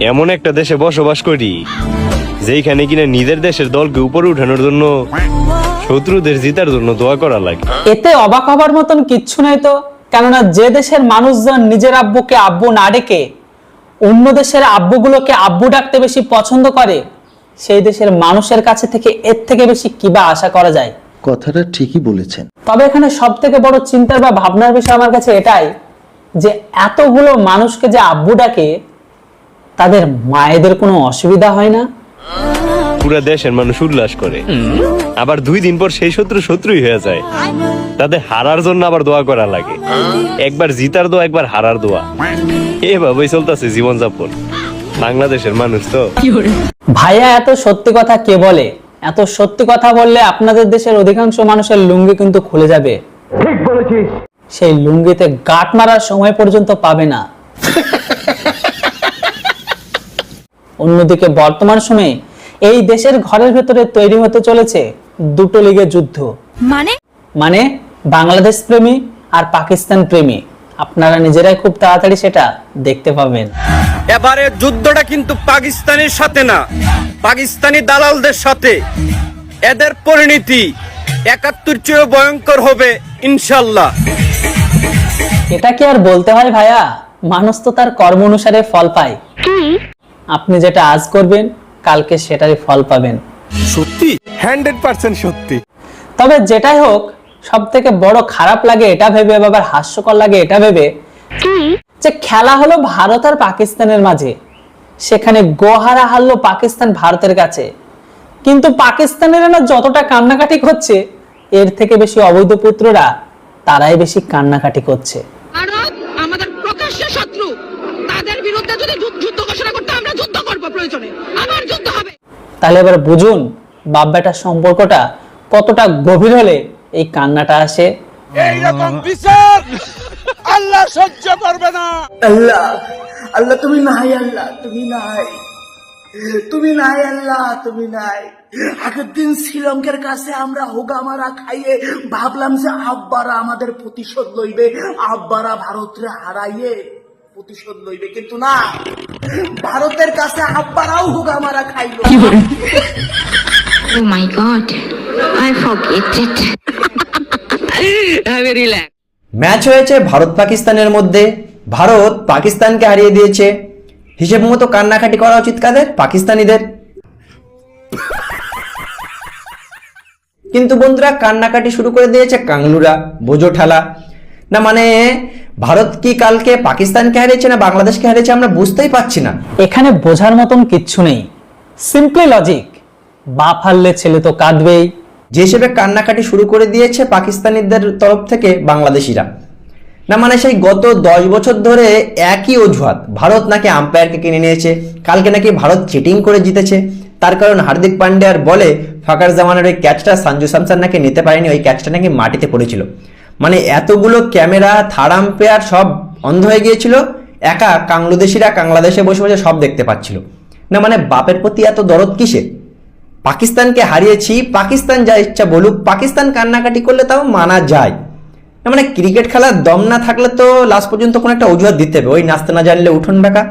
এমন একটা দেশে বসবাস করি যেখানে কিনা নিজের দেশের দলকে উপরে উঠানোর জন্য শত্রুদের জিতার জন্য দোয়া করা লাগে। এতে অবাক হবার মতন কিচ্ছু নাই তো কেননা যে দেশের মানুষজন নিজের আব্বুকে আব্বু না ডেকে অন্য দেশের আব্বুগুলোকে আব্বু ডাকতে বেশি পছন্দ করে সেই দেশের মানুষের কাছে থেকে এর থেকে বেশি কিবা আশা করা যায়? কথাটা ঠিকই বলেছেন। তবে এখানে সব থেকে বড় চিন্তার বা ভাবনার বিষয় আমার কাছে এটাই যে এতগুলো মানুষকে যে আব্বু ডাকে তাদের মায়েদের কোনো অসুবিধা হয় না? পুরা দেশের মানুষ উল্লাস করে। আবার দুই দিন পর সেই শত্রু শত্রুই হয়ে যায়। তাদের হারার জন্য আবার দোয়া করা লাগে। একবার জিতার দোয়া একবার হারার দোয়া। এভাবেই চলতেছে জীবনযাপন। বাংলাদেশের মানুষ তো। ভাইয়া এত সত্যি কথা কে বলে? এত সত্যি কথা বললে আপনাদের দেশের অধিকাংশ মানুষের লুঙ্গি কিন্তু খুলে যাবে। ঠিক বলেছিস। সেই লুঙ্গিতে গাঁট মারার সময় পর্যন্ত পাবে না। অন্যদিকে বর্তমান সময়ে এই দেশের ঘরের ভেতরে তৈরি হতে চলেছে দুটো লিগের যুদ্ধ। মানে? মানে বাংলাদেশ প্রেমী আর পাকিস্তান প্রেমী। আপনারা নিজেরাই খুব তাড়াতাড়ি সেটা দেখতে পাবেন। এবারে যুদ্ধটা কিন্তু পাকিস্তানের সাথে না পাকিস্তানি দালালদের সাথে। এদের পরিণতি একাত্তর চেয়ে ভয়ঙ্কর হবে ইনশাল্লাহ এটা কি আর বলতে হয় ভাইয়া? মানুষ তো তার কর্ম অনুসারে ফল পায়। আপনি যেটা আজ করবেন কালকে সেটারই ফল পাবেন। সত্যি? হান্ড্রেড পার্সেন্ট সত্যি। তবে যেটাই হোক সব থেকে বড় খারাপ লাগে এটা ভেবে আবার হাস্যকর লাগে এটা ভেবে যে খেলা হলো ভারত আর পাকিস্তানের মাঝে। সেখানে গোহারা হারলো পাকিস্তান ভারতের কাছে। কিন্তু পাকিস্তানের না যতটা কান্নাকাটি করছে এর থেকে বেশি অবৈধ পুত্ররা তারাই বেশি কান্নাকাটি করছে। আমাদের প্রকাশ্য শত্রু। তাদের বিরুদ্ধে যদি যুদ্ধ ঘোষণা করতে আমরা প্রয়োজনে। আবার যুদ্ধ হবে। তাহলে এবার বুঝুন বাপ বেটার সম্পর্কটা কতটা গভীর হলে এই কান্নাটা আসে। এইরকম বিচার আল্লাহ সহ্য করবে না। আল্লাহ আল্লাহ তুমি নাই আল্লাহ তুমি নাই। তুমি নাই আল্লাহ তুমি নাই। আগের দিন শ্রীলঙ্কার কাছে আমরা হোগামারা খাইয়ে ভাবলাম যে আব্বারা আমাদের প্রতিশোধ লইবে আব্বারা ভারতরে হারাইয়ে প্রতিশোধ লইবে কিন্তু না। ভারতের কাছে আব্বারাও হোগামারা খাইলো। Oh my god, I forget it. Match হয়েছে ভারত পাকিস্তানের মধ্যে। ভারত পাকিস্তানকে হারিয়ে দিয়েছে। হিসেব মতো কান্নাকাটি করা উচিত কাদের? পাকিস্তানিদের। কিন্তু বন্ধুরা কান্নাকাটি শুরু করে দিয়েছে কাংনুরা বোঝো ঠালা না মানে ভারত কি কালকে পাকিস্তানকে হারিয়েছে না বাংলাদেশকে হারিয়েছে আমরা বুঝতেই পারছি না। এখানে বোঝার মতন কিচ্ছু নেই। সিম্পলি লজিক বাপ হারলে ছেলে তো কাঁদবেই। যে হিসেবে কান্নাকাটি শুরু করে দিয়েছে পাকিস্তানিদের তরফ থেকে বাংলাদেশিরা। না মানে সেই গত দশ বছর ধরে একই অজুহাত ভারত নাকি আম্পায়ারকে কিনে নিয়েছে কালকে নাকি ভারত চিটিং করে জিতেছে। তার কারণ হার্দিক পান্ডিয়ার বলে ফাঁকার জামানের ওই ক্যাচটা সঞ্জু স্যামসন নাকি নিতে পারেনি ওই ক্যাচটা নাকি মাটিতে পড়েছিল। মানে এতগুলো ক্যামেরা থার্ড আম্পায়ার সব অন্ধ হয়ে গিয়েছিল। একা কাংলাদেশিরা কাংলাদেশে বসে বসে সব দেখতে পাচ্ছিল। না মানে বাপের প্রতি এত দরদ কিসে পাকিস্তানকে হারিয়েছি, পাকিস্তান যা ইচ্ছা বলুক, পাকিস্তান কান্নাকাটি করলে তাও মানা যায়। না মানে ক্রিকেট খেলার দম না থাকলে তো লাস্ট পর্যন্ত কোনো একটা অজুহাত দিতে হবে। ওই নাচতে না জানলে উঠোন বেকা।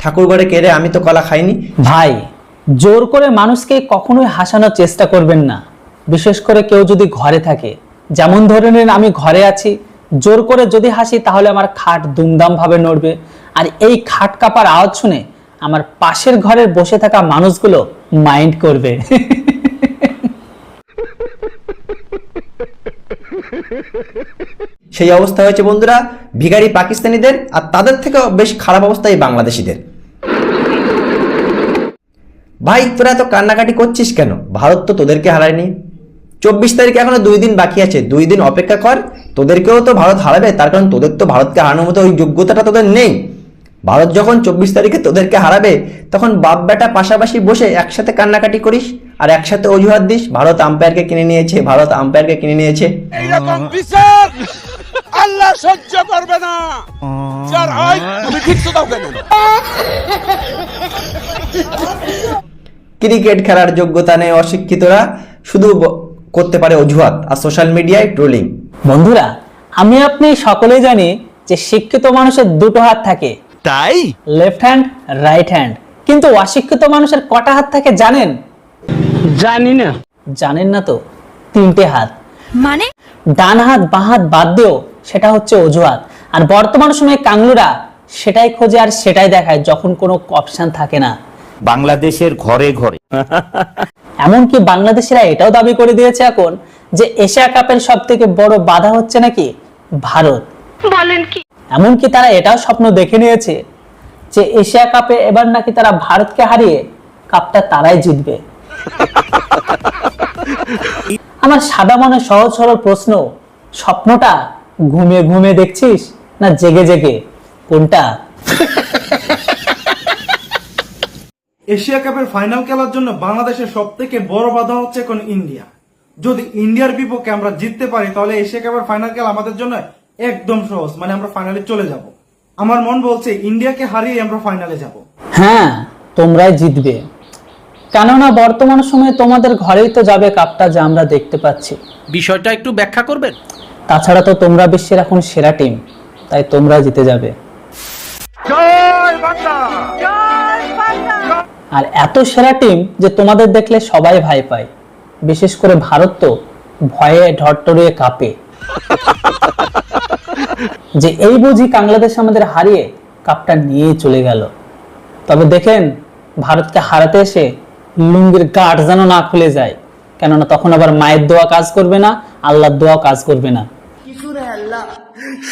ঠাকুর ঘরে কেড়ে আমি তো কলা খাইনি। ভাই, জোর করে মানুষকে কখনোই হাসানোর চেষ্টা করবেন না। বিশেষ করে কেউ যদি ঘরে থাকে। যেমন ধরে নিন আমি ঘরে আছি, জোর করে যদি হাসি তাহলে আমার খাট দুমদাম ভাবে নড়বে। আর এই খাট কাপার আওয়াজ শুনে আমার পাশের ঘরের বসে থাকা মানুষগুলো মাইন্ড করবে। সেই অবস্থা হয়েছে বন্ধুরা, ভিখারি পাকিস্তানিদের আর তাদের থেকে বেশ খারাপ অবস্থা এই বাংলাদেশিদের। ভাই, তোরা এত কান্নাকাটি করছিস কেন? ভারত তো তোদেরকে হারায়নি। চব্বিশ তারিখে এখনও দুই দিন বাকি আছে। দুই দিন অপেক্ষা কর তোদেরকেও তো ভারত হারাবে তার কারণ তোদের তো ভারতকে হারানোর মতো ওই যোগ্যতাটা তোদের নেই। ভারত যখন চব্বিশ তারিখে তোদেরকে হারাবে তখন বাপ বেটা পাশাপাশি বসে একসাথে কান্নাকাটি করিস আর একসাথে অজুহাত দিস ভারত আম্পায়ারকে কিনে নিয়েছে ভারত আম্পায়ারকে কিনে নিয়েছে। আল্লাহ সহ্য করবে না। যার হয় তুমি কিচ্ছু দাও কেন? ক্রিকেট খেলার যোগ্যতা নেই অশিক্ষিতরা শুধু করতে পারে অজুহাত আর সোশ্যাল মিডিয়ায় ট্রোলিং বন্ধুরা আমি আপনি সকলেই জানি যে শিক্ষিত মানুষের দুটো হাত থাকে। তাই? লেফট হ্যান্ড রাইট হ্যান্ড কিন্তু অশিক্ষিত মানুষের কটা হাত থাকে জানেন? জানি না। জানেন না তো তিনটে হাত। মানে? ডান হাত বাঁ হাত বাদ দিও সেটা হচ্ছে অজুহাত। আর বর্তমান সময়ে কাংলুরা সেটাই খোঁজে আর সেটাই দেখায় যখন কোনো অপশন থাকে না। বাংলাদেশের ঘরে ঘরে। এমনকি বাংলাদেশিরা এটাও দাবি করে দিয়েছে এখন যে এশিয়া কাপের সব থেকে বড় বাধা হচ্ছে নাকি ভারত। বলেন কি? এমনকি তারা এটাও স্বপ্ন দেখে নিয়েছে যে এশিয়া কাপে এবার নাকি তারা ভারতকে হারিয়ে কাপটা তারাই জিতবে। আমার সাদা মনে সহজ সরল প্রশ্ন স্বপ্নটা ঘুমিয়ে ঘুমিয়ে দেখছিস না জেগে জেগে? কোনটা? এশিয়া কাপের ফাইনাল খেলার জন্য বাংলাদেশের সব থেকে বড় বাধা হচ্ছে এখন ইন্ডিয়া। যদি ইন্ডিয়ার বিপক্ষে আমরা জিততে পারি তাহলে এশিয়া কাপের ফাইনাল খেলা আমাদের জন্য একদম সহজ মানে আমরা ফাইনালে চলে যাব। আমার মন বলছে ইন্ডিয়াকে হারিয়ে আমরা ফাইনালে যাব। হ্যাঁ তোমরাই জিতবে। কেননা বর্তমান সময়ে তোমাদের ঘরেই তো যাবে কাপটা যা আমরা দেখতে পাচ্ছি। বিষয়টা একটু ব্যাখ্যা করবেন? তাছাড়া তো তোমরা বিশ্বের এখন সেরা টিম তাই তোমরা জিতে যাবে। আর এত সেরা টিম যে তোমাদের দেখলে সবাই ভয় পায়। বিশেষ করে ভারত তো ভয়ে ঢট্টরিয়ে কাঁপে। যে এই বুঝি বাংলাদেশ আমাদের হারিয়ে কাপটা নিয়ে চলে গেল। তবে দেখেন, ভারতকে হারাতে এসে লুঙ্গির গাঠ যেন না খুলে যায়। কেননা তখন আবার মায়ের দোয়া কাজ করবে না, আল্লাহর দোয়া কাজ করবে না। আল্লাহ,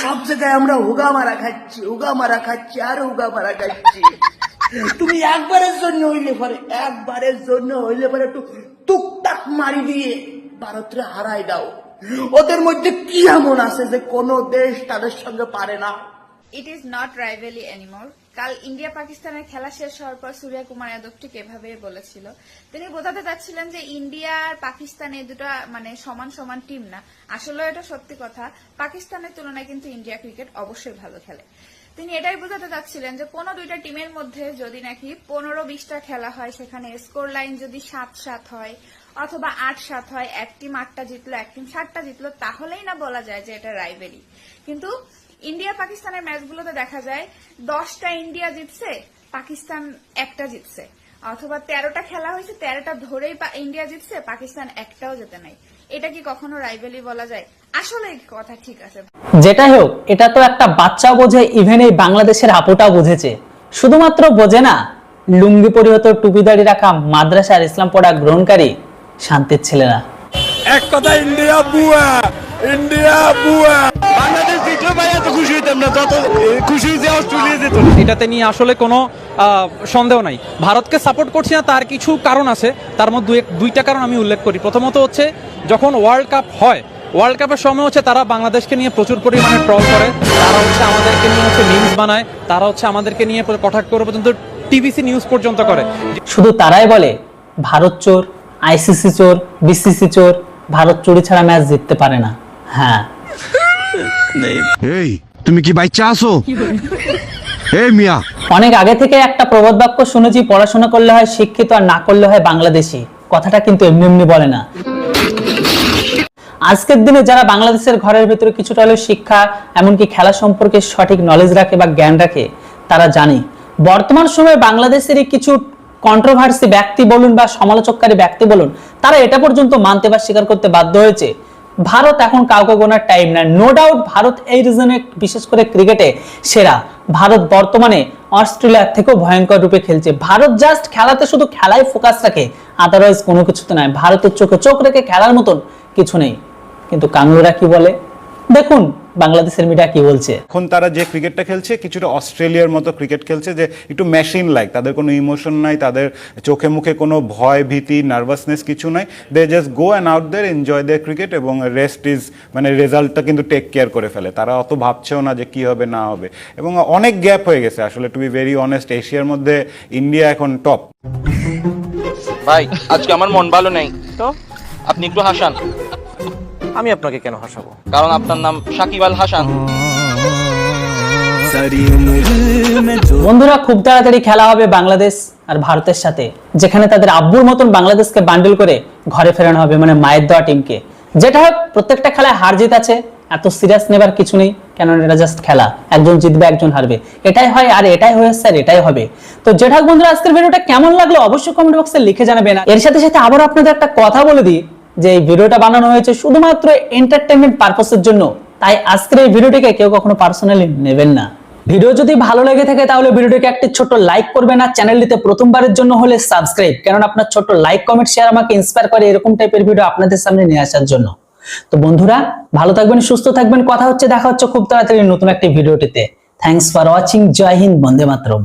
সব জায়গায় আমরা হুগা মারা খাচ্ছি হুগা মারা খাচ্ছি, আর হুগা মারা খাচ্ছি। তুমি একবারের জন্য হইলে পরে, একবারের জন্য হইলে পরে একটু টুকটাক মারি দিয়ে ভারতরে হারাই দাও। ওদের মধ্যে কি এমন আছে যে কোনো দেশ তাদের সঙ্গে পারে না? It is not rivalry anymore কাল ইন্ডিয়া পাকিস্তানের খেলা শেষ হওয়ার পর সূর্য কুমার যাদব ঠিক এভাবে বলেছিল। তিনি বোঝাতে চাচ্ছিলেন যে ইন্ডিয়া আর পাকিস্তান এই দুটা মানে সমান সমান টিম না। আসলে এটা সত্যি কথা। পাকিস্তানের তুলনায় কিন্তু ইন্ডিয়া ক্রিকেট অবশ্যই ভালো খেলে। তিনি এটাই বোঝাতে চাচ্ছিলেন যে কোনো দুইটা টিমের মধ্যে যদি নাকি পনেরো বিশটা খেলা হয়, সেখানে স্কোর লাইন যদি সাত সাত হয় অথবা আট সাত হয়, এক টিম আটটা জিতলো, এক টিম সাতটা জিতলো, তাহলেই না বলা যায় যে এটা রাইভেলি কিন্তু ইন্ডিয়া পাকিস্তানের ম্যাচগুলোতে দেখা যায় দশটা ইন্ডিয়া জিতছে, পাকিস্তান একটা জিতছে। অথবা তেরোটা খেলা হয়েছে, তেরোটা ধরেই ইন্ডিয়া জিতছে, পাকিস্তান একটাও জেতে নাই। এটা কি কখনো রাইভেলি বলা যায়? আসলে কথা ঠিক আছে। যেটাই হোক এটা তো একটা বাচ্চা বোঝে ইভেন এই বাংলাদেশের আপুটা বুঝেছে। শুধুমাত্র বোঝে না লুঙ্গি পরিহত টুপি দাড়ি রাখা মাদ্রাসার ইসলাম পড়া গ্রহণকারী শান্তির ছেলেরা। এক কথা ইন্ডিয়া বুয়া ইন্ডিয়া বুয়া। খুশি হইতাম না যত খুশি হয়েছে অস্ট্রেলিয়া যেত এটাতে নিয়ে আসলে কোনো আহ, সন্দেহ নাই। ভারতকে সাপোর্ট করছি না তার কিছু কারণ আছে। তার মধ্যে দুইটা কারণ আমি উল্লেখ করি। প্রথমত হচ্ছে যখন ওয়ার্ল্ড কাপ হয় ওয়ার্ল্ড কাপের সময় হচ্ছে তারা বাংলাদেশকে নিয়ে প্রচুর পরিমাণে ট্রল করে। তারা হচ্ছে আমাদেরকে নিয়ে হচ্ছে মিমস বানায়। তারা হচ্ছে আমাদেরকে নিয়ে কটাক্ষ করে পর্যন্ত টিভিসি নিউজ পর্যন্ত করে। শুধু তারাই বলে ভারত চোর আইসিসি চোর বিসিসি চোর ভারত চুরি ছাড়া ম্যাচ জিততে পারে না। হ্যাঁ। এই তুমি কি বাচ্চা আছো? এই মিয়া। অনেক আগে থেকে একটা প্রবাদ বাক্য শুনেছি পড়াশোনা করলে হয় শিক্ষিত আর না করলে হয় বাংলাদেশি। কথাটা কিন্তু এমনি এমনি বলে না। আজকের দিনে যারা বাংলাদেশের ঘরের ভিতরে কিছুটা হলেও শিক্ষা এমনকি খেলা সম্পর্কে সঠিক নলেজ রাখে বা জ্ঞান রাখে তারা জানে। বর্তমান সময়ে বাংলাদেশের কিছু কন্ট্রোভার্সি ব্যক্তি বলুন বা সমালোচককারী ব্যক্তি বলুন তারা এটা পর্যন্ত মানতে বা স্বীকার করতে বাধ্য হয়েছে। ভারত এখন কাউকে গোনার টাইম না নো ডাউট ভারত এই রিজনে বিশেষ করে ক্রিকেটে সেরা। ভারত বর্তমানে অস্ট্রেলিয়ার থেকেও ভয়ঙ্কর রূপে খেলছে। ভারত জাস্ট খেলাতে শুধু খেলায় ফোকাস রাখে আদারওয়াইজ কোনো কিছুতে নয় ভারতের চোখে চোখ রেখে খেলার মতন কিছু নেই। কিন্তু কাঙ্গুরা কি বলে? দেখুন বাংলাদেশের মিডিয়া কি বলছে। এখন তারা যে ক্রিকেটটা খেলছে কিছুটা অস্ট্রেলিয়ার মতো ক্রিকেট খেলছে যে একটু মেশিন লাইক তাদের কোনো ইমোশন নাই তাদের চোখে মুখে কোনো ভয় ভীতি নার্ভাসনেস কিছু নাই। They just go and out there enjoy their cricket এবং রেস্ট ইজ মানে রেজাল্টটা কিন্তু টেক কেয়ার করে ফেলে। তারা অত ভাবছেও না যে কি হবে না হবে। এবং অনেক গ্যাপ হয়ে গেছে আসলে টু বি ভেরি অনেস্ট এশিয়ার মধ্যে ইন্ডিয়া এখন টপ ভাই আজকে আমার মন ভালো নেই। তো? আপনি একটু হাসান। আমি আপনাকে কেন হাসাবো? কারণ আপনার নাম সাকিব আল হাসান। বন্ধুরা খুব তাড়াতাড়ি খেলা হবে বাংলাদেশ আর ভারতের সাথে যেখানে তাদের আব্বুর মতন বাংলাদেশকে বান্ডেল করে ঘরে ফেরানো হবে মানে মায়ের দেওয়া টিমকে যেটা হোক প্রত্যেকটা খেলায় হার জিত আছে এত সিরিয়াস নেবার কিছু নেই কেন এটা জাস্ট খেলা একজন জিতবে একজন হারবে। এটাই হয় আর এটাই হয়েছে আর এটাই হবে। তো যেটা হোক বন্ধুরা আজকের ভিডিওটা কেমন লাগল অবশ্যই কমেন্ট বক্সে লিখে জানাবেন। এর সাথে সাথে আবার আপনাদের একটা কথা বলে দিই যে এই ভিডিওটা বানানো হয়েছে শুধুমাত্র এন্টারটেনমেন্ট পারপসের জন্য, তাই আজকের এই ভিডিওটিকে কেউ কখনো পার্সোনালি নেবেন না। ভিডিও যদি ভালো লেগে থাকে তাহলে ভিডিওটিকে একটি ছোট লাইক করবেন আর চ্যানেলটিতে প্রথমবারের জন্য হলে সাবস্ক্রাইব কারণ আপনার ছোট লাইক কমেন্ট শেয়ার আমাকে ইন্সপায়ার করে এরকম টাইপের ভিডিও আপনাদের সামনে নিয়ে আসার জন্য। তো বন্ধুরা, ভালো থাকবেন, সুস্থ থাকবেন, কথা হচ্ছে, দেখা হচ্ছে খুব তাড়াতাড়ি নতুন একটি ভিডিওটিতে। থ্যাংকস ফর ওয়াচিং জয় হিন্দ, বন্দে মাতরম।